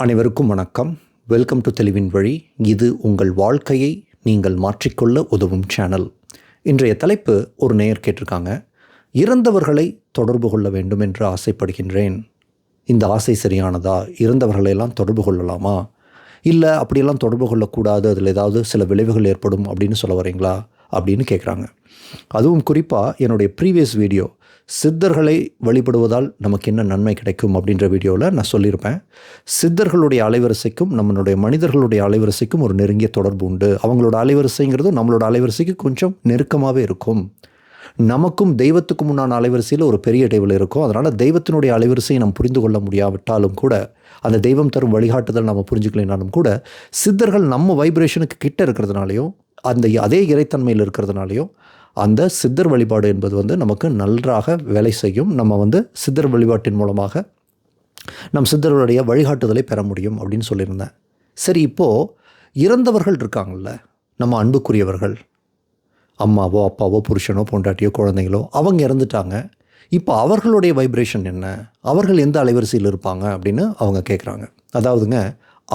அனைவருக்கும் வணக்கம். Welcome to தெளிவின் வழி இது உங்கள் வாழ்க்கையை நீங்கள் மாற்றிக்கொள்ள உதவும் சேனல் இன்றைய தலைப்பு ஒரு நேயர் கேட்டிருக்காங்க. இறந்தவர்களை தொடர்பு கொள்ள வேண்டும் என்று ஆசைப்படுகின்றேன். இந்த ஆசை சரியானதா? இறந்தவர்களையெல்லாம் தொடர்பு கொள்ளலாமா? இல்லை அப்படியெல்லாம் தொடர்பு கொள்ளக்கூடாது. அதில் ஏதாவது சில விளைவுகள் ஏற்படும் அப்படின்னு சொல்ல வரீங்களா? அப்படின்னு கேட்குறாங்க அதுவும் குறிப்பாக என்னுடைய ப்ரீவியஸ் வீடியோ சித்தர்களை வழிபடுவதால் நமக்கு என்ன நன்மை கிடைக்கும் அப்படின்ற வீடியோவில் நான் சொல்லியிருப்பேன். சித்தர்களுடைய அலைவரிசைக்கும் நம்மளுடைய மனிதர்களுடைய அலைவரிசைக்கும் ஒரு நெருங்கிய தொடர்பு உண்டு. அவங்களோட அலைவரிசைங்கிறது நம்மளோட அலைவரிசைக்கு கொஞ்சம் நெருக்கமாகவே இருக்கும். நமக்கும் தெய்வத்துக்கும் முன்னான அலைவரிசையில் ஒரு பெரிய இடைவெளி இருக்கும். அதனால் தெய்வத்தினுடைய அலைவரிசையை நம்ம புரிந்து கொள்ள முடியாவிட்டாலும் கூட அந்த தெய்வம் தரும் வழிகாட்டுதல் நம்ம புரிஞ்சுக்கலைனாலும் கூட சித்தர்கள் நம்ம வைப்ரேஷனுக்கு கிட்ட இருக்கிறதுனாலையும் அந்த அதே இறைத்தன்மையில் இருக்கிறதுனாலையும் அந்த சித்தர் வழிபாடு என்பது வந்து நமக்கு நன்றாக வேலை செய்யும். நம்ம வந்து சித்தர் வழிபாட்டின் மூலமாக நம் சித்தர்களுடைய வழிகாட்டுதலை பெற முடியும் அப்படின்னு சொல்லியிருந்தேன். சரி இப்போது இறந்தவர்கள் இருக்காங்கல்ல நம்ம அன்புக்குரியவர்கள் அம்மாவோ அப்பாவோ புருஷனோ பொண்டாட்டியோ குழந்தைங்களோ அவங்க இறந்துட்டாங்க. இப்போ அவர்களுடைய வைப்ரேஷன் என்ன? அவர்கள் எந்த அலைவரிசையில் இருப்பாங்க அப்படின்னு அவங்க கேட்குறாங்க அதாவதுங்க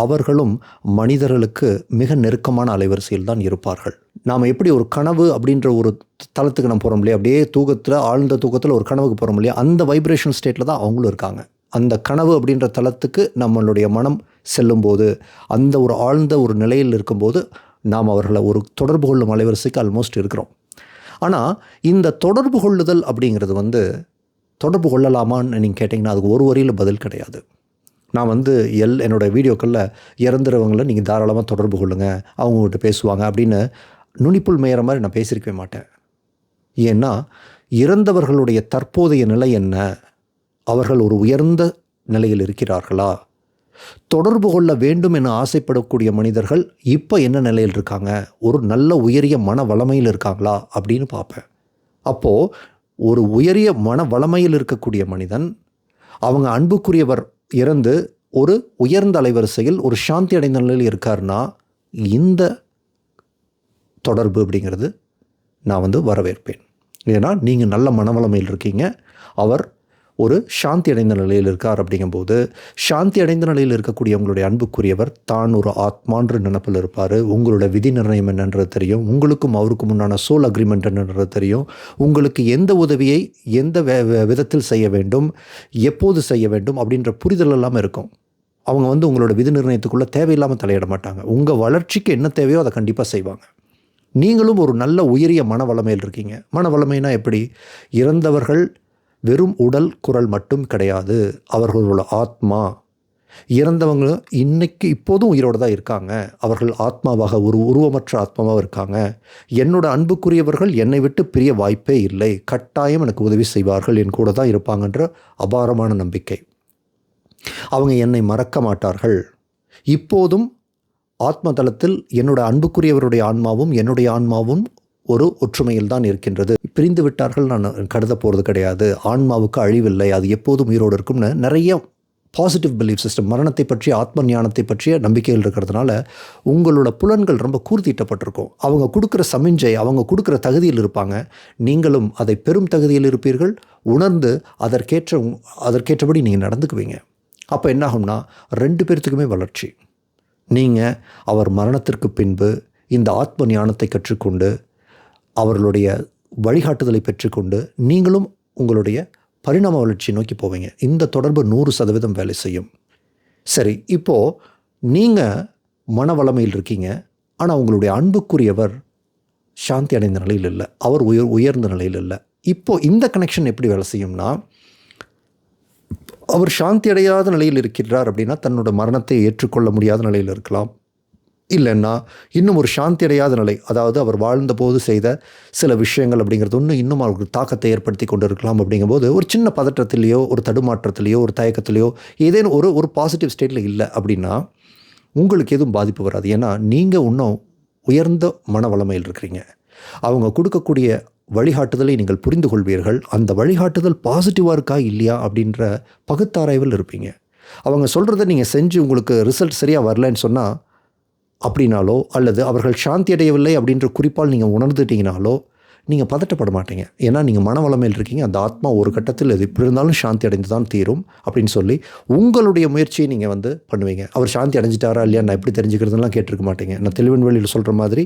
அவர்களும் மனிதர்களுக்கு மிக நெருக்கமான அலைவரிசையில் தான் இருப்பார்கள். நாம் எப்படி ஒரு கனவு அப்படின்ற ஒரு தளத்துக்கு நம்ம போகிறோம் இல்லையா? அப்படியே தூக்கத்தில் ஆழ்ந்த தூக்கத்தில் ஒரு கனவுக்கு போகிறோம் இல்லையா? அந்த வைப்ரேஷன் ஸ்டேட்டில் தான் அவங்களும் இருக்காங்க. அந்த கனவு அப்படின்ற தளத்துக்கு நம்மளுடைய மனம் செல்லும்போது அந்த ஒரு ஆழ்ந்த ஒரு நிலையில் இருக்கும்போது நாம் அவர்களை ஒரு தொடர்பு கொள்ளும் அலைவரிசைக்கு ஆல்மோஸ்ட் இருக்கிறோம். ஆனால் இந்த தொடர்பு கொள்ளுதல் அப்படிங்கிறது வந்து தொடர்பு கொள்ளலாமான்னு நீங்கள் கேட்டிங்கன்னா அதுக்கு ஒரு வரியில் பதில் கிடையாது. நான் வந்து எல் என்னோடய வீடியோக்களில் இறந்துறவங்கள நீங்கள் தாராளமாக தொடர்பு கொள்ளுங்கள் அவங்ககிட்ட பேசுவாங்க அப்படின்னு நுனிப்புள் மேயிற மாதிரி நான் பேசியிருக்கவே மாட்டேன். ஏன்னா இறந்தவர்களுடைய தற்போதைய நிலை என்ன? அவர்கள் ஒரு உயர்ந்த நிலையில் இருக்கிறார்களா? தொடர்பு கொள்ள வேண்டும் என ஆசைப்படக்கூடிய மனிதர்கள் இப்போ என்ன நிலையில் இருக்காங்க? ஒரு நல்ல உயரிய மன வளமையில் இருக்காங்களா? அப்படின்னு பார்ப்பேன். அப்போது ஒரு உயரிய மன வளமையில் இருக்கக்கூடிய மனிதன் அவங்க அன்புக்குரியவர் இறந்து ஒரு உயர்ந்த அலைவரிசையில் ஒரு சாந்தி அடைந்த நிலையில் இருக்காருன்னா இந்த தொடர்பு அப்படிங்கிறது நான் வந்து வரவேற்பேன். ஏன்னா நீங்கள் நல்ல மனவளமையில் இருக்கீங்க. அவர் ஒரு சாந்தி அடைந்த நிலையில் இருக்கார் அப்படிங்கும்போது சாந்தி அடைந்த நிலையில் இருக்கக்கூடிய உங்களுடைய அன்புக்குரியவர் தான் ஒரு ஆத்மான்ற நினப்பில் இருப்பார். உங்களோட விதி நிர்ணயம் என்னன்றது தெரியும். உங்களுக்கும் அவருக்கும் முன்னான சோல் அக்ரிமெண்ட் என்னன்றது தெரியும். உங்களுக்கு எந்த உதவியை எந்த விதத்தில் செய்ய வேண்டும் எப்போது செய்ய வேண்டும் அப்படின்ற புரிதல் எல்லாமே இருக்கும். அவங்க வந்து உங்களோட விதி நிர்ணயத்துக்குள்ளே தேவையில்லாமல் தலையிட மாட்டாங்க. உங்கள் வளர்ச்சிக்கு என்ன தேவையோ அதை கண்டிப்பாக செய்வாங்க. நீங்களும் ஒரு நல்ல உயரிய மன வளமையில் இருக்கீங்க. மன வளமைனா எப்படி? இறந்தவர்கள் வெறும் உடல் குரல் மட்டும் கிடையாது. அவர்களோட ஆத்மா. இறந்தவங்க இன்னைக்கு இப்போதும் உயிரோடு தான் இருக்காங்க. அவர்கள் ஆத்மாவாக ஒரு உருவமற்ற ஆத்மாவாக இருக்காங்க. என்னோட அன்புக்குரியவர்கள் என்னை விட்டு பிரிய வாய்ப்பே இல்லை. கட்டாயம் எனக்கு உதவி செய்வார்கள். என் கூட தான் இருப்பாங்கன்ற அபாரமான நம்பிக்கை. அவங்க என்னை மறக்க மாட்டார்கள். இப்போதும் ஆத்ம தளத்தில் என்னோட அன்புக்குரியவருடைய ஆன்மாவும் என்னுடைய ஆன்மாவும் ஒரு ஒற்றுமையில் தான் இருக்கின்றது. பிரிந்து விட்டார்கள் நான் கருத போகிறது கிடையாது. ஆன்மாவுக்கு அழிவில்லை. அது எப்போதும் உயிரோடு இருக்கும்னு நிறைய பாசிட்டிவ் பிலீஃப் சிஸ்டம் மரணத்தை பற்றிய ஆத்ம ஞானத்தை பற்றிய நம்பிக்கைகள் இருக்கிறதுனால உங்களோட புலன்கள் ரொம்ப கூர்த்திட்டப்பட்டிருக்கும். அவங்க கொடுக்குற சமிஞ்சை அவங்க கொடுக்குற தகுதியில் இருப்பாங்க. நீங்களும் அதை பெரும் தகுதியில் இருப்பீர்கள். உணர்ந்து அதற்கேற்ற அதற்கேற்றபடி நீங்கள் நடந்துக்குவீங்க. அப்போ என்னாகும்னா ரெண்டு பேர்த்துக்குமே வளர்ச்சி. நீங்கள் அவர் மரணத்திற்கு பின்பு இந்த ஆத்ம ஞானத்தை கற்றுக்கொண்டு அவர்களுடைய வழிகாட்டுதலை பெற்றுக்கொண்டு நீங்களும் உங்களுடைய பரிணாம வளர்ச்சி நோக்கி போவீங்க. இந்த தொடர்பு நூறு சதவீதம் வேலை செய்யும். சரி இப்போது நீங்கள் மன வளமையில் இருக்கீங்க. ஆனால் உங்களுடைய அன்புக்குரியவர் சாந்தி அடைந்த நிலையில் இல்லை. அவர் உயர் உயர்ந்த நிலையில் இல்லை. இப்போது இந்த கனெக்ஷன் எப்படி வேலை செய்யும்னா அவர் சாந்தி அடையாத நிலையில் இருக்கிறார் அப்படின்னா தன்னோட மரணத்தை ஏற்றுக்கொள்ள முடியாத நிலையில் இருக்கலாம். இல்லைன்னா இன்னும் ஒரு சாந்தி அடையாத நிலை. அதாவது அவர் வாழ்ந்தபோது செய்த சில விஷயங்கள் அப்படிங்கிறது ஒன்று இன்னும் அவருக்கு தாக்கத்தை ஏற்படுத்தி கொண்டு இருக்கலாம் அப்படிங்கும்போது ஒரு சின்ன பதற்றத்திலேயோ ஒரு தடுமாற்றத்திலேயோ ஒரு தயக்கத்திலேயோ ஏதேனும் ஒரு ஒரு பாசிட்டிவ் ஸ்டேட்டில் இல்லை அப்படின்னா உங்களுக்கு எதுவும் பாதிப்பு வராது. ஏன்னா நீங்கள் இன்னும் உயர்ந்த மன வளமையில் இருக்கிறீங்க. அவங்க கொடுக்கக்கூடிய வழிகாட்டுதலை நீங்கள் புரிந்து கொள்வீர்கள். அந்த வழிகாட்டுதல் பாசிட்டிவாக இருக்கா இல்லையா அப்படின்ற பகுத்தாராய்வில் இருப்பீங்க. அவங்க சொல்கிறத நீங்கள் செஞ்சு உங்களுக்கு ரிசல்ட் சரியாக வரலன்னு சொன்னால் அப்படின்னாலோ அல்லது அவர்கள் சாந்தி அடையவில்லை அப்படின்ற குறிப்பால் நீங்கள் உணர்ந்துட்டீங்கனாலோ நீங்கள் பதட்டப்பட மாட்டீங்க. ஏன்னா நீங்கள் மனவளமையில் இருக்கீங்க. அந்த ஆத்மா ஒரு கட்டத்தில் இது இப்படி இருந்தாலும் சாந்தி அடைந்து தான் தீரும் அப்படின்னு சொல்லி உங்களுடைய முயற்சியை நீங்கள் வந்து பண்ணுவீங்க. அவர் சாந்தி அடைஞ்சிட்டாரா இல்லையா? நான் எப்படி தெரிஞ்சுக்கிறதுலாம் கேட்டிருக்க மாட்டீங்க. நான் தெளிவின் வழியில் சொல்கிற மாதிரி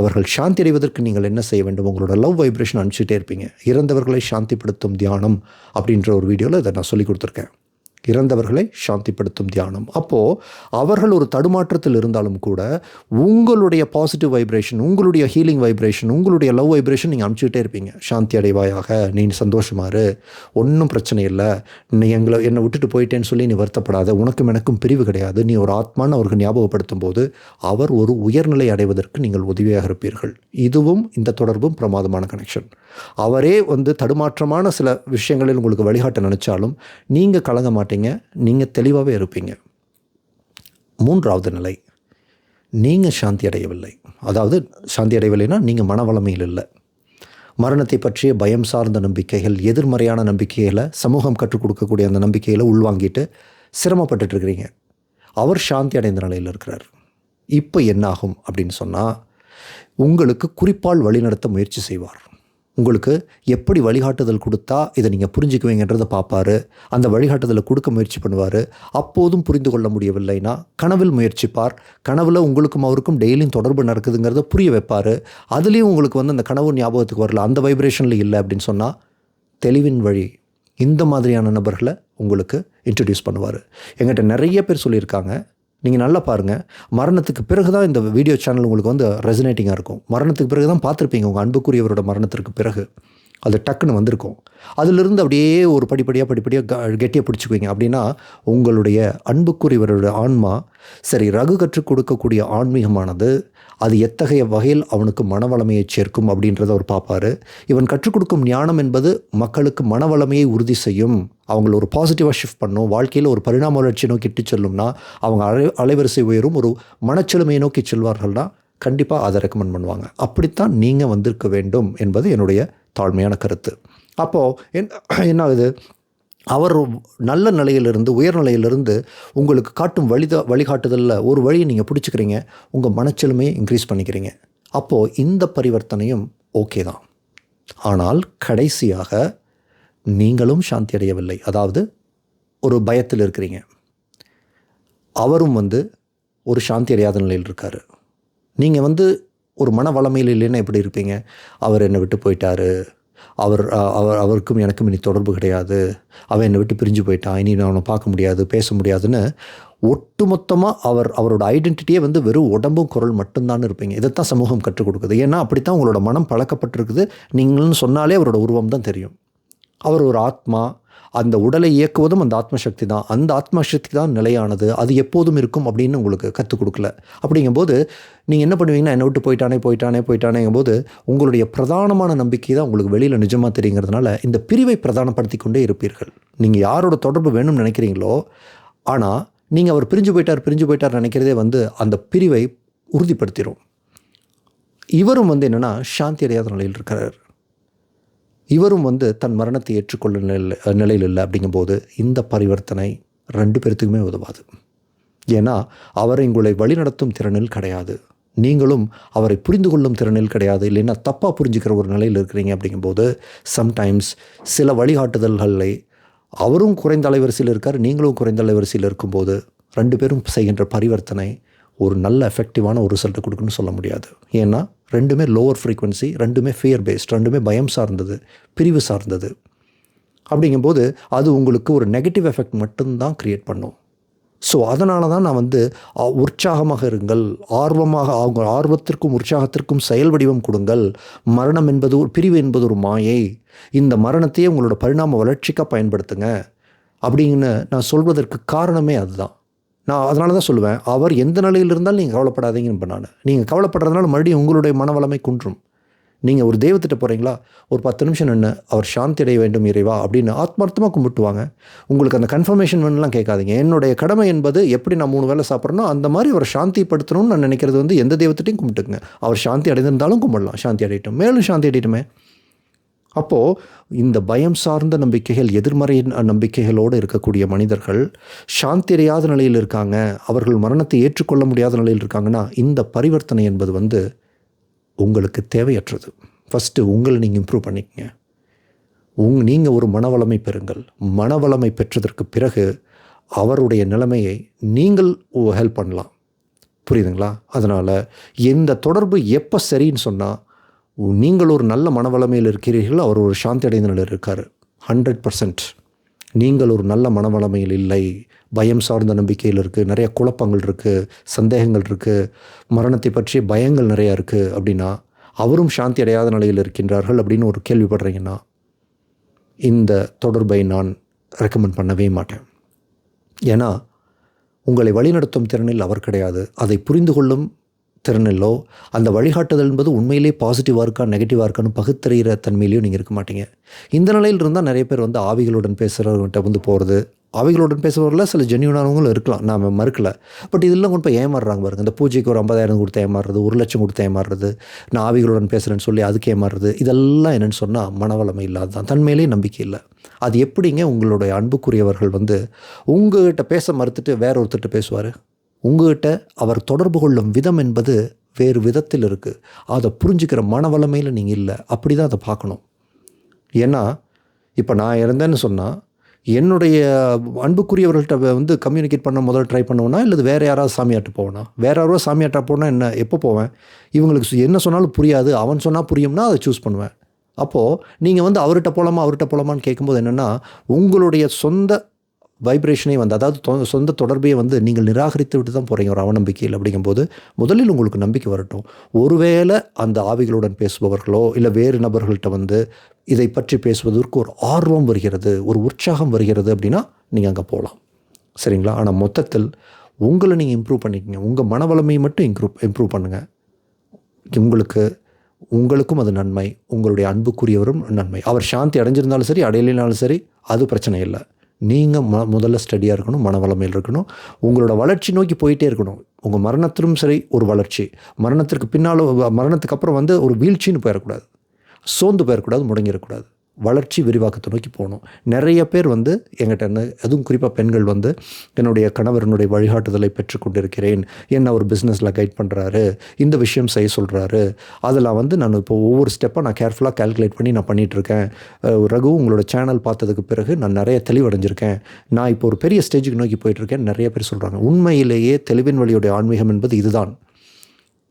அவர்கள் சாந்தி அடைவதற்கு நீங்கள் என்ன செய்ய வேண்டும்? உங்களோட லவ் வைப்ரேஷன் அனுப்பிச்சிட்டே இருப்பீங்க. இறந்தவர்களை சாந்திப்படுத்தும் தியானம் அப்படின்ற ஒரு வீடியோவில் இதை நான் சொல்லி கொடுத்துருக்கேன். இறந்தவர்களை சாந்திப்படுத்தும் தியானம். அப்போது அவர்கள் ஒரு தடுமாற்றத்தில் இருந்தாலும் கூட உங்களுடைய பாசிட்டிவ் வைப்ரேஷன் உங்களுடைய ஹீலிங் வைப்ரேஷன் உங்களுடைய லவ் வைப்ரேஷன் நீங்கள் அனுப்பிச்சுக்கிட்டே இருப்பீங்க. சாந்தி அடைவாயாக நீ சந்தோஷமாரு ஒன்றும் பிரச்சனை இல்லை. நீ எங்களை என்னை விட்டுட்டு போயிட்டேன்னு சொல்லி நீ வருத்தப்படாத. உனக்கும் எனக்கும் பிரிவு கிடையாது. நீ ஒரு ஆத்மான்னு அவருக்கு ஞாபகப்படுத்தும் போது அவர் ஒரு உயர்நிலை அடைவதற்கு நீங்கள் உதவியாக இருப்பீர்கள். இதுவும் இந்த தொடர்பும் பிரமாதமான கனெக்ஷன் அவரே வந்து தடுமாற்றமான சில விஷயங்களில் உங்களுக்கு வழிகாட்ட நினச்சாலும் நீங்கள் கலங்க மாட்டீங்க நீங்கள் தெளிவாகவே இருப்பீங்க. மூன்றாவது நிலை நீங்கள் சாந்தி அடையவில்லை. அதாவது சாந்தி அடையவில்லைன்னா நீங்கள் மனவளமையில் இல்லை. மரணத்தை பற்றிய பயம் சார்ந்த நம்பிக்கைகள் எதிர்மறையான நம்பிக்கைகளை சமூகம் கற்றுக் கொடுக்கக்கூடிய அந்த நம்பிக்கைகளை உள்வாங்கிட்டு சிரமப்பட்டுட்டு இருக்கிறீங்க. அவர் சாந்தி அடைந்த நிலையில் இருக்கிறார். இப்போ என்ன ஆகும் அப்படின்னு சொன்னால் உங்களுக்கு குறிப்பால் வழிநடத்த முயற்சி செய்வார். உங்களுக்கு எப்படி வழிகாட்டுதல் கொடுத்தா இதை நீங்கள் புரிஞ்சுக்குவீங்கன்றதை பார்ப்பாரு அந்த வழிகாட்டுதலை கொடுக்க முயற்சி பண்ணுவார். அப்போதும் புரிந்து கொள்ள முடியவில்லைன்னா கனவில் முயற்சிப்பார். கனவில் உங்களுக்கும் அவருக்கும் டெய்லியும் தொடர்பு நடக்குதுங்கிறத புரிய வைப்பார். அதுலேயும் உங்களுக்கு வந்து அந்த கனவு ஞாபகத்துக்கு வரல. அந்த வைப்ரேஷனில் இல்லை அப்படின்னு சொன்னால் தெளிவின் வழி இந்த மாதிரியான நபர்களை உங்களுக்கு இன்ட்ரடியூஸ் பண்ணுவார். எங்கிட்ட நிறைய பேர் சொல்லியிருக்காங்க. நீங்கள் நல்லா பாருங்கள் மரணத்துக்கு பிறகு தான் இந்த வீடியோ சேனல் உங்களுக்கு வந்து ரெசனேட்டிங்காக இருக்கும். மரணத்துக்கு பிறகு தான் பார்த்துருப்பீங்க உங்கள் அன்புக்குரியவரோட மரணத்திற்கு பிறகு. அது டக்குன்னு வந்திருக்கும். அதிலிருந்து அப்படியே ஒரு படிப்படியாக படிப்படியாக க கெட்டியாக பிடிச்சிக்குவீங்க. அப்படின்னா உங்களுடைய அன்புக்குரியவரோட ஆன்மா சரி ரகு கற்றுக் கொடுக்கக்கூடிய ஆன்மீகமானது அது எத்தகைய வகையில் அவனுக்கு மனவளமையை சேர்க்கும் அப்படின்றத அவர் பார்ப்பார். இவன் கற்றுக் கொடுக்கும் ஞானம் என்பது மக்களுக்கு மனவளமையை உறுதி செய்யும். அவங்கள ஒரு பாசிட்டிவாக ஷிஃப்ட் பண்ணும். வாழ்க்கையில் ஒரு பரிணாம வளர்ச்சி நோக்கி இட்டு செல்லும்னா அவங்க அலை அலைவரிசை உயரும். ஒரு மனச்செழுமையை நோக்கி செல்வார்கள்னா கண்டிப்பாக அதை ரெக்கமெண்ட் பண்ணுவாங்க. அப்படித்தான் நீங்கள் வந்திருக்க வேண்டும் என்பது என்னுடைய தாழ்மையான கருத்து. அப்போது என் என்ன ஆகுது? அவர் நல்ல நிலையிலிருந்து உயர்நிலையிலிருந்து உங்களுக்கு காட்டும் வழி வழிகாட்டுதலில் ஒரு வழியை நீங்கள் பிடிச்சிக்கிறீங்க உங்கள் மனச்செழுமையை இன்க்ரீஸ் பண்ணிக்கிறீங்க. அப்போது இந்த பரிவர்த்தனையும் ஓகே தான். ஆனால் கடைசியாக நீங்களும் சாந்தி அடையவில்லை. அதாவது ஒரு பயத்தில் இருக்கிறீங்க. அவரும் வந்து ஒரு சாந்தி அடையாத நிலையில் இருக்கார். நீங்கள் வந்து ஒரு மன வளமையில் இல்லைன்னா எப்படி இருப்பீங்க? அவர் என்னை விட்டு போயிட்டாரு. அவர் அவர் அவருக்கும் எனக்கும் இனி தொடர்பு கிடையாது. அவன் என்னை விட்டு பிரிஞ்சு போயிட்டான். இனி நான் அவனை பார்க்க முடியாது பேச முடியாதுன்னு ஒட்டுமொத்தமாக அவர் அவரோட ஐடென்டிட்டியே வந்து வெறும் உடம்பும் குரல் மட்டும்தான் இருப்பீங்க. இதைத்தான் சமூகம் கற்றுக் கொடுக்குது. ஏன்னா அப்படித்தான் உங்களோட மனம் பழக்கப்பட்டிருக்குது. நீங்கள்னு சொன்னாலே அவரோட உருவம் தான் தெரியும். அவர் ஒரு ஆத்மா அந்த உடலை இயக்குவதும் அந்த ஆத்மசக்தி தான். அந்த ஆத்மசக்தி தான் நிலையானது. அது எப்போதும் இருக்கும் அப்படின்னு உங்களுக்கு கற்றுக் கொடுக்கல. அப்படிங்கும்போது நீங்கள் என்ன பண்ணுவீங்கன்னா என்னை விட்டு போயிட்டானே போயிட்டானே போயிட்டானேங்கும் போது உங்களுடைய பிரதானமான நம்பிக்கை தான் உங்களுக்கு வெளியில் நிஜமாக தெரியுங்கிறதுனால இந்த பிரிவை பிரதானப்படுத்தி கொண்டே இருப்பீர்கள். நீங்கள் யாரோட தொடர்பு வேணும்னு நினைக்கிறீங்களோ ஆனால் நீங்கள் அவர் பிரிஞ்சு போயிட்டார் பிரிஞ்சு போயிட்டார் நினைக்கிறதே வந்து அந்த பிரிவை உறுதிப்படுத்திடும் இவரும் வந்து என்னென்னா சாந்தி அடையாத நிலையில் இருக்கிறார். இவரும் வந்து தன் மரணத்தை ஏற்றுக்கொள்ள நிலையில் நிலையில் இல்லை அப்படிங்கும்போது இந்த பரிவர்த்தனை ரெண்டு பேர்த்துக்குமே உதவாது. ஏன்னா அவரை உங்களை வழிநடத்தும் திறனில் கிடையாது. நீங்களும் அவரை புரிந்து கொள்ளும் திறனில் கிடையாது. இல்லைன்னா தப்பாக புரிஞ்சுக்கிற ஒரு நிலையில் இருக்கிறீங்க அப்படிங்கும்போது சம்டைம்ஸ் சில வழிகாட்டுதல்களை அவரும் குறைந்த அலைவரிசையில் இருக்கார் நீங்களும் குறைந்த அலைவரிசையில் இருக்கும்போது ரெண்டு பேரும் செய்கின்ற பரிவர்த்தனை ஒரு நல்ல எஃபெக்டிவான ஒரு ரிசல்ட்டை கொடுக்குன்னு சொல்ல முடியாது. ஏன்னா ரெண்டுமே லோவர் ஃப்ரீக்வன்சி ரெண்டுமே ஃபியர் பேஸ்ட் ரெண்டுமே பயம் சார்ந்தது பிரிவு சார்ந்தது. அப்படிங்கும்போது அது உங்களுக்கு ஒரு நெகட்டிவ் எஃபெக்ட் மட்டும்தான் க்ரியேட் பண்ணும். ஸோ அதனால தான் நான் வந்து உற்சாகமாக இருங்கள் ஆர்வமாக அவங்க ஆர்வத்திற்கும் உற்சாகத்திற்கும் செயல் வடிவம் கொடுங்கள். மரணம் என்பது ஒரு பிரிவு என்பது ஒரு மாயை. இந்த மரணத்தையே உங்களோட பரிணாம வளர்ச்சிக்காக பயன்படுத்துங்க. அப்படின்னு நான் சொல்வதற்கு காரணமே அதுதான். நான் அதனால தான் சொல்லுவேன் அவர் எந்த நிலையில் இருந்தாலும் நீங்கள் கவலைப்படாதீங்கன்னு நான். நீங்கள் கவலைப்படுறதுனால மறுபடியும் உங்களுடைய மனவளமை குன்றும். நீங்கள் ஒரு தெய்வத்திட்ட போகிறீங்களா ஒரு பத்து நிமிஷம் நின்று அவர் சாந்தி அடைய வேண்டும் இறைவா அப்படின்னு ஆத்மார்த்தமாக கும்பிட்டுவாங்க. உங்களுக்கு அந்த கன்ஃபர்மேஷன் வேணும்லாம் கேட்காதீங்க. என்னுடைய கடமை என்பது எப்படி நான் மூணு வேலை சாப்பிட்றனோ அந்த மாதிரி அவர் சாந்திப்படுத்தணும்னு நான் நினைக்கிறது வந்து எந்த தெய்வத்திட்டையும் கும்பிட்டுங்க அவர் சாந்தி அடைந்திருந்தாலும் கும்பிடலாம். சாந்தி அடையட்டும். மேலும் சாந்தி அடையட்டுமே. அப்போது இந்த பயம் சார்ந்த நம்பிக்கைகள் எதிர்மறை நம்பிக்கைகளோடு இருக்கக்கூடிய மனிதர்கள் சாந்தி அடையாத நிலையில் இருக்காங்க. அவர்கள் மரணத்தை ஏற்றுக்கொள்ள முடியாத நிலையில் இருக்காங்கன்னா இந்த பரிவர்த்தனை என்பது வந்து உங்களுக்கு தேவையற்றது. ஃபஸ்ட்டு உங்களை நீங்கள் இம்ப்ரூவ் பண்ணிக்கங்க. உங் நீங்கள் ஒரு மனவளமை பெறுங்கள். மனவளமை பெற்றதற்கு பிறகு அவருடைய நிலைமையை நீங்கள் ஹெல்ப் பண்ணலாம். புரியுதுங்களா? அதனால் இந்த தொடர்பு எப்போ சரின்னு சொன்னால் நீங்கள் ஒரு நல்ல மனவளமையில் இருக்கிறீர்கள் அவர் ஒரு சாந்தி அடைந்த நிலையில் இருக்கார். ஹண்ட்ரட் பர்சன்ட் நீங்கள் ஒரு நல்ல மனவளமையில் இல்லை. பயம் சார்ந்த நம்பிக்கையில் இருக்குது நிறைய குழப்பங்கள் இருக்குது சந்தேகங்கள் இருக்குது மரணத்தை பற்றிய பயங்கள் நிறையா இருக்குது அப்படின்னா அவரும் சாந்தி அடையாத நிலையில் இருக்கின்றார்கள் அப்படின்னு ஒரு கேள்விப்படுறீங்கன்னா இந்த தொடர்பை நான் ரெக்கமெண்ட் பண்ணவே மாட்டேன். ஏன்னா உங்களை வழிநடத்தும் திறனில் அவர் கிடையாது. அதை புரிந்து கொள்ளும் திறனிலோ அந்த வழிகாட்டுதல் என்பது உண்மையிலே பாசிட்டிவாக இருக்கா நெகட்டிவாக இருக்கான்னு பகுத்தறிகிற தன்மையிலையும் நீங்கள் இருக்க மாட்டீங்க. இந்த நிலையில் இருந்தால் நிறைய பேர் வந்து ஆவிகளுடன் பேசுகிறவங்ககிட்ட வந்து போகிறது ஆவிகளுடன் பேசுகிறவரில் சில ஜென்யூனானவங்களும் இருக்கலாம் நாம் மறுக்கல. பட் இதெல்லாம் கொண்டு போய் ஏமாறுறாங்க பாருங்க. இந்த பூஜைக்கு ஒரு ஐம்பதாயிரம் கொடுத்து ஏமாறுறது ஒரு லட்சம் கொடுத்து ஏமாறுறது நான் ஆவிகளுடன் பேசுகிறேன்னு சொல்லி அதுக்கு ஏமாறுறது இதெல்லாம் என்னென்னு சொன்னால் மனவளமை இல்லாத தான். தன்மையிலே நம்பிக்கை இல்லை. அது எப்படிங்க உங்களுடைய அன்புக்குரியவர்கள் வந்து உங்ககிட்ட பேச மறுத்துட்டு வேற ஒருத்தர்கிட்ட பேசுவார்? உங்ககிட்ட அவர் தொடர்பு கொள்ளும் விதம் என்பது வேறு விதத்தில் இருக்குது அதை புரிஞ்சுக்கிற மனவளமையில் நீங்கள் இல்லை. அப்படி தான் அதை பார்க்கணும். ஏன்னா இப்போ நான் இறந்தேன்னு சொன்னால் என்னுடைய அன்புக்குரியவர்கள்ட்ட வந்து கம்யூனிகேட் பண்ண முதல்ல ட்ரை பண்ணுவேன்னா இல்லை வேறு யாராவது சாமியாட்டு போவேனா? வேறு யாராவது சாமியாட்டா போனால் என்ன? எப்போ போவேன்? இவங்களுக்கு என்ன சொன்னாலும் புரியாது. அவன் சொன்னால் புரியும்னா அதை சூஸ் பண்ணுவேன். அப்போது நீங்கள் வந்து அவர்கிட்ட போகலாமா அவர்கிட்ட போகலாமான்னு கேட்கும்போது என்னென்னா உங்களுடைய சொந்த வைப்ரேஷனே வந்து அதாவது தொ சொந்த தொடர்பையை வந்து நீங்கள் நிராகரித்து விட்டு தான் போகிறீங்க ஒரு அவநம்பிக்கையில் அப்படிங்கும்போது முதலில் உங்களுக்கு நம்பிக்கை வரட்டும். ஒருவேளை அந்த ஆவிகளுடன் பேசுபவர்களோ இல்லை வேறு நபர்கள்ட்ட வந்து இதை பற்றி பேசுவதற்கு ஒரு ஆர்வம் வருகிறது ஒரு உற்சாகம் வருகிறது அப்படின்னா நீங்கள் அங்கே போகலாம் சரிங்களா? ஆனால் மொத்தத்தில் உங்களை நீங்கள் இம்ப்ரூவ் பண்ணிக்கங்க. உங்கள் மனவளமையை மட்டும் இம்ப்ரூவ் இம்ப்ரூவ் பண்ணுங்கள் உங்களுக்கு உங்களுக்கும் அது நன்மை. உங்களுடைய அன்புக்குரியவரும் நன்மை. அவர் சாந்தி அடைஞ்சிருந்தாலும் சரி அடையலைனாலும் சரி அது பிரச்சனை இல்லை. நீங்கள் ம முதல்ல ஸ்டடியாக இருக்கணும் மனவளமையில் இருக்கணும். உங்களோட வளர்ச்சி நோக்கி போயிட்டே இருக்கணும். உங்கள் மரணத்திலும் சரி ஒரு வளர்ச்சி. மரணத்திற்கு பின்னால் மரணத்துக்கு அப்புறம் வந்து ஒரு வீழ்ச்சின்னு போயிடக்கூடாது. சோர்ந்து போயிடக்கூடாது முடங்கிடக்கூடாது. வளர்ச்சி விரிவாக்கத்தை நோக்கி போகணும். நிறைய பேர் வந்து எங்கிட்ட இருந்து அதுவும் குறிப்பாக பெண்கள் வந்து என்னுடைய கணவரனுடைய வழிகாட்டுதலை பெற்றுக்கொண்டிருக்கிறேன் என்ன ஒரு பிஸ்னஸில் கைட் பண்ணுறாரு இந்த விஷயம் செய்ய சொல்கிறாரு அதெல்லாம் வந்து நான் இப்போ ஒவ்வொரு ஸ்டெப்பாக நான் கேர்ஃபுல்லாக கால்குலேட் பண்ணி நான் பண்ணிகிட்ருக்கேன் ரகு உங்களோட சேனல் பார்த்ததுக்கு பிறகு நான் நிறைய தெளிவடைஞ்சிருக்கேன். நான் இப்போ ஒரு பெரிய ஸ்டேஜுக்கு நோக்கி போயிட்டுருக்கேன் நிறைய பேர் சொல்கிறாங்க உண்மையிலேயே தெளிவின் வழியுடைய ஆன்மீகம் என்பது இதுதான்.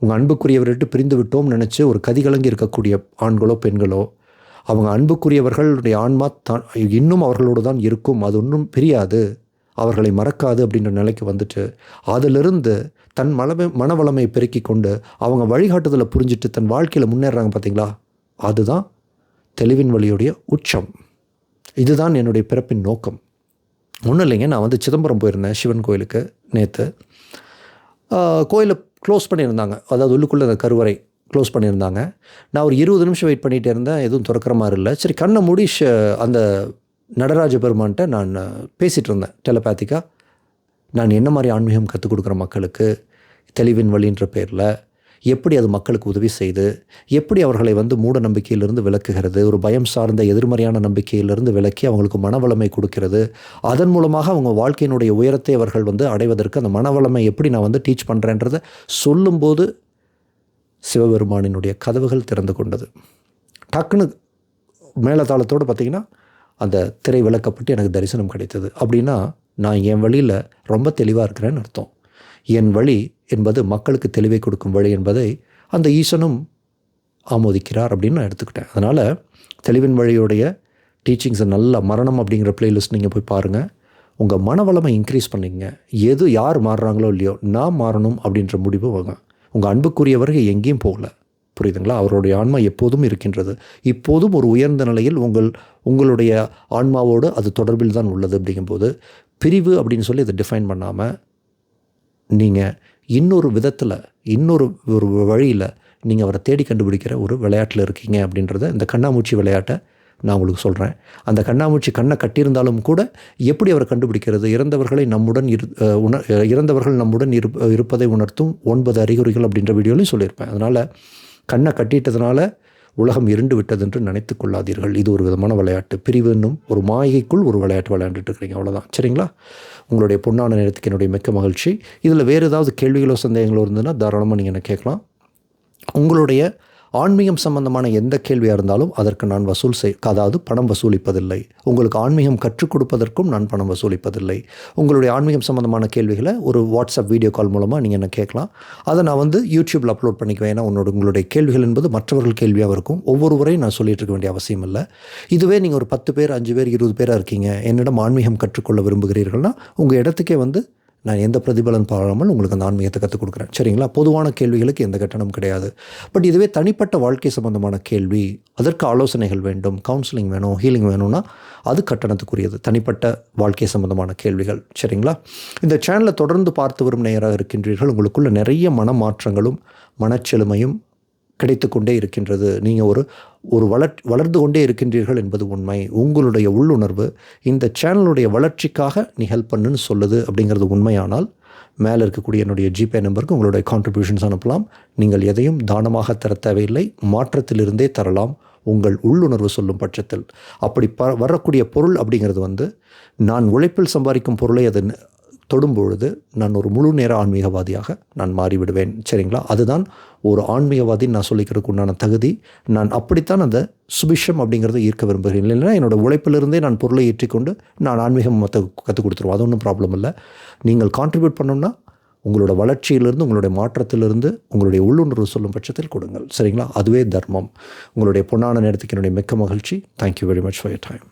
உங்கள் அன்புக்குரியவர்கிட்ட பிரிந்து விட்டோம்னு நினச்சி ஒரு கதிகலங்கி இருக்கக்கூடிய ஆண்களோ பெண்களோ அவங்க அன்புக்குரியவர்களுடைய ஆன்மா தான் இன்னும் அவர்களோடு தான் இருக்கும். அது ஒன்றும் பிரியாது. அவர்களை மறக்காது அப்படின்ற நிலைக்கு வந்துட்டு அதிலிருந்து தன் மலமை மனவளமை பெருக்கி கொண்டு அவங்க வழிகாட்டுதலை புரிஞ்சுட்டு தன் வாழ்க்கையில் முன்னேறாங்க பார்த்தீங்களா அதுதான் தெளிவின் வழியுடைய உச்சம். இதுதான் என்னுடைய பிறப்பின் நோக்கம். ஒன்றும் இல்லைங்க நான் வந்து சிதம்பரம் போயிருந்தேன் சிவன் கோயிலுக்கு நேற்று கோயிலை க்ளோஸ் பண்ணியிருந்தாங்க. அதாவது உள்ளுக்குள்ளே அந்த கருவறை. க்ளோஸ் பண்ணியிருந்தாங்க. நான் ஒரு இருபது நிமிஷம் வெயிட் பண்ணிகிட்டே இருந்தேன். எதுவும் திறக்கிற மாதிரி இல்லை. சரி கண்ணை மூடி அந்த நடராஜ பெருமான்கிட்ட நான் பேசிகிட்டு இருந்தேன். டெலபேத்திக்காக நான் என்ன மாதிரி ஆன்மீகம் கற்றுக் கொடுக்குற மக்களுக்கு தெளிவின் வழின்ற பேரில் எப்படி அது மக்களுக்கு உதவி செய்து எப்படி அவர்களை வந்து மூட நம்பிக்கையிலிருந்து விளக்குகிறது ஒரு பயம் சார்ந்த எதிர்மறையான நம்பிக்கையிலிருந்து விலக்கி அவங்களுக்கு மனவளமை கொடுக்கிறது அதன் மூலமாக அவங்க வாழ்க்கையினுடைய உயரத்தை அவர்கள் வந்து அடைவதற்கு அந்த மனவளமை எப்படி நான் வந்து டீச் பண்ணுறேன்றதை சொல்லும்போது சிவபெருமானினுடைய கதவுகள் திறந்து கொண்டது. டக்குன்னு மேலதாளத்தோடு பார்த்திங்கன்னா அந்த திரை விளக்கப்பட்டு எனக்கு தரிசனம் கிடைத்தது. அப்படின்னா நான் என் வழியில் ரொம்ப தெளிவாக இருக்கிறேன்னு அர்த்தம். என் வழி என்பது மக்களுக்கு தெளிவை கொடுக்கும் வழி என்பதை அந்த ஈசனும் ஆமோதிக்கிறார் அப்படின்னு நான் எடுத்துக்கிட்டேன். அதனால் தெளிவின் வழியுடைய டீச்சிங்ஸை நல்ல மரணம் அப்படிங்கிற பிளேலிஸ்ட் நீங்கள் போய் பாருங்கள் உங்கள் மனவளமை இன்க்ரீஸ் பண்ணிங்க எது யார் மாறுறாங்களோ இல்லையோ நான் மாறணும் அப்படின்ற முடிவு வாங்க உங்கள் அன்புக்குரியவர்கள் எங்கேயும் போகல. புரியுதுங்களா? அவருடைய ஆன்மா எப்போதும் இருக்கின்றது. இப்போதும் ஒரு உயர்ந்த நிலையில் உங்கள் உங்களுடைய ஆன்மாவோடு அது தொடர்பில் தான் உள்ளது அப்படிங்கும்போது பிரிவு அப்படின்னு சொல்லி இதை டிஃபைன் பண்ணாமல் நீங்கள் இன்னொரு விதத்தில் இன்னொரு ஒரு வழியில் நீங்கள் அவரை தேடி கண்டுபிடிக்கிற ஒரு விளையாட்டில் இருக்கீங்க அப்படின்றத இந்த கண்ணாமூச்சி விளையாட்டை நான் உங்களுக்கு சொல்கிறேன் அந்த கண்ணாமூச்சி கண்ணை கட்டியிருந்தாலும் கூட எப்படி அவரை கண்டுபிடிக்கிறது? இறந்தவர்களை நம்முடன் இரு உண இறந்தவர்கள் நம்முடன் இரு இருப்பதை உணர்த்தும் ஒன்பது அறிகுறிகள் அப்படின்ற வீடியோலையும் சொல்லியிருப்பேன். அதனால் கண்ணை கட்டிட்டதுனால உலகம் இருண்டு விட்டது என்று நினைத்து கொள்ளாதீர்கள். இது ஒரு விதமான விளையாட்டு. பிரிவு என்னும் ஒரு மாயைக்குள் ஒரு விளையாட்டு விளையாண்டுட்டு இருக்கிறீங்க. அவ்வளோதான் சரிங்களா? உங்களுடைய பொன்னான நேரத்துக்கு என்னுடைய மிக்க மகிழ்ச்சி. இதில் வேறு ஏதாவது கேள்விகளோ சந்தேகங்களோ இருந்ததுன்னா தாராளமாக நீங்கள் என்ன கேட்கலாம். உங்களுடைய ஆன்மீகம் சம்பந்தமான எந்த கேள்வியாக இருந்தாலும் அதற்கு நான் வசூல் செய் அதாவது பணம் வசூலிப்பதில்லை. உங்களுக்கு ஆன்மீகம் கற்றுக் கொடுப்பதற்கும் நான் பணம் வசூலிப்பதில்லை. உங்களுடைய ஆன்மீகம் சம்பந்தமான கேள்விகளை ஒரு வாட்ஸ்அப் வீடியோ கால் மூலமாக நீங்கள் என்ன கேட்கலாம். அதை நான் வந்து யூடியூப்பில் அப்லோட் பண்ணிக்குவேன். ஏன்னா உன்னோட உங்களுடைய கேள்விகள் என்பது மற்றவர்கள் கேள்வியாக இருக்கும். ஒவ்வொரு முறையும் நான் சொல்லிட்டு இருக்க வேண்டிய அவசியம் இல்லை. இதுவே நீங்கள் ஒரு பத்து பேர் அஞ்சு பேர் இருபது பேராக இருக்கீங்க. என்னிடம் ஆன்மீகம் கற்றுக்கொள்ள விரும்புகிறீர்கள்னா உங்கள் இடத்துக்கே வந்து நான் எந்த பிரதிபலன் பாராமல் உங்களுக்கு அந்த ஆன்மீகத்தை கற்றுக் கொடுக்குறேன். சரிங்களா? பொதுவான கேள்விகளுக்கு எந்த கட்டணம் கிடையாது. பட் இதுவே தனிப்பட்ட வாழ்க்கை சம்பந்தமான கேள்வி அதற்கு ஆலோசனைகள் வேண்டும் கவுன்சிலிங் வேணும் ஹீலிங் வேணும்னா அது கட்டணத்துக்குரியது. தனிப்பட்ட வாழ்க்கை சம்பந்தமான கேள்விகள். சரிங்களா? இந்த சேனலை தொடர்ந்து பார்த்து வரும் நேராக இருக்கின்றீர்கள். உங்களுக்குள்ள நிறைய மன மாற்றங்களும் மனச்செழுமையும் கிடைத்து கொண்டே இருக்கின்றது. நீங்கள் ஒரு ஒரு வளர் வளர்ந்து கொண்டே இருக்கின்றீர்கள் என்பது உண்மை. உங்களுடைய உள்ளுணர்வு இந்த சேனலுடைய வளர்ச்சிக்காக நீ ஹெல்ப் பண்ணுன்னு சொல்லுது அப்படிங்கிறது உண்மையானால் மேலே இருக்கக்கூடிய என்னுடைய ஜிபே நம்பருக்கு உங்களுடைய கான்ட்ரிபியூஷன்ஸ் அனுப்பலாம். நீங்கள் எதையும் தானமாக தர தேவையில்லை. மாற்றத்திலிருந்தே தரலாம். உங்கள் உள்ளுணர்வு சொல்லும் பட்சத்தில். அப்படி ப வரக்கூடிய பொருள் அப்படிங்கிறது வந்து நான் உழைப்பில் சம்பாதிக்கும் பொருளை அது தொடும்பொழுது நான் ஒரு முழு நேர ஆன்மீகவாதியாக நான் மாறிவிடுவேன். சரிங்களா? அதுதான் ஒரு ஆன்மீகவாதி நான் சொல்லிக்கிறதுக்கு உண்டான தகுதி. நான் அப்படித்தான் அந்த சுபிஷம் அப்படிங்கிறத ஈர்க்க விரும்புகிறேன். இல்லைன்னா என்னோடய உழைப்பிலிருந்தே நான் பொருளை ஏற்றிக்கொண்டு நான் ஆன்மீகம் மற்ற கற்றுக் கொடுத்துருவோம் அது ஒன்றும் ப்ராப்ளம் இல்லை. நீங்கள் கான்ட்ரிபியூட் பண்ணோம்னா உங்களோட வளர்ச்சியிலிருந்து உங்களுடைய மாற்றத்திலிருந்து உங்களுடைய உள்ளுணர்வு சொல்லும் பட்சத்தில் கொடுங்கள். சரிங்களா? அதுவே தர்மம். உங்களுடைய பொன்னான நேரத்துக்கு என்னுடைய மிக்க மகிழ்ச்சி. Thank you very much for your time